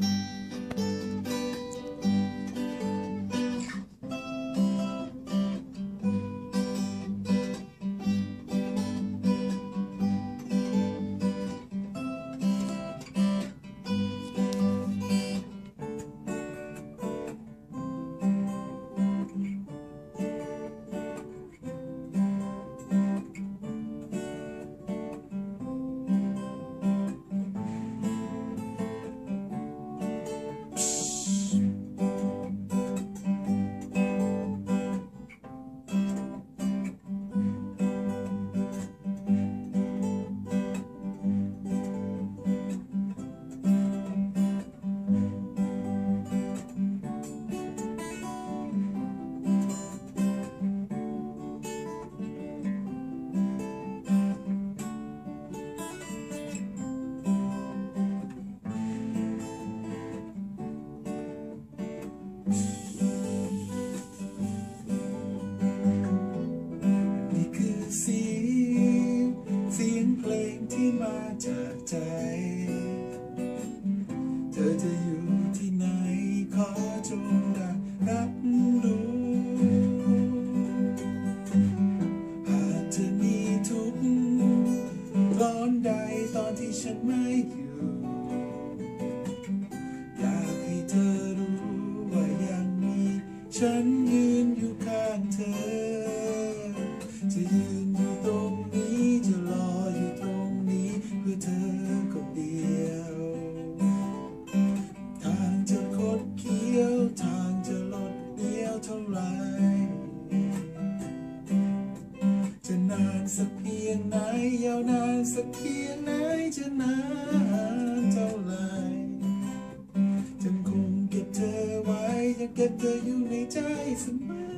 นี่ จากใจ เธอจะอยู่ที่ไหนขอจงได้รับรู้ หากเธอมีทุกข์ร้อนใดตอนที่ฉันไม่อยู่ สักเพียงไหน ยาวนานสักเพียงไหนจะนานเท่าไรฉันคงเก็บเธอไว้ยังเก็บเธออยู่ในใจเสมอ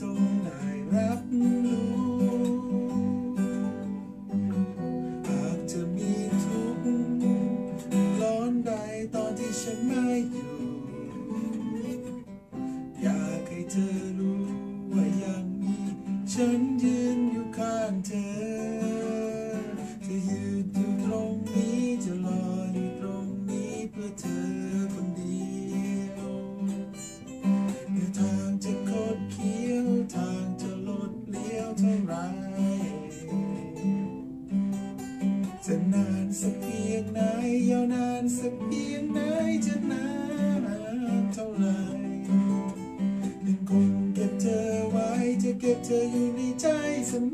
จงได้รับรู้หากจะมีทุกข์ร้อนใดตอนที่ฉันไม่อยู่ อยากให้เธอรู้ว่ายังมีฉันยืนอยู่ข้างเธอ จะยืนอยู่ตรงนี้จะรออยู่ตรงนี้เพื่อเธอ ไร จะนานสักเพียงไหนยาวนานสักเพียงไหนจะนานเท่าไรยังคงเก็บเธอไว้จะเก็บเธออยู่ในใจเสม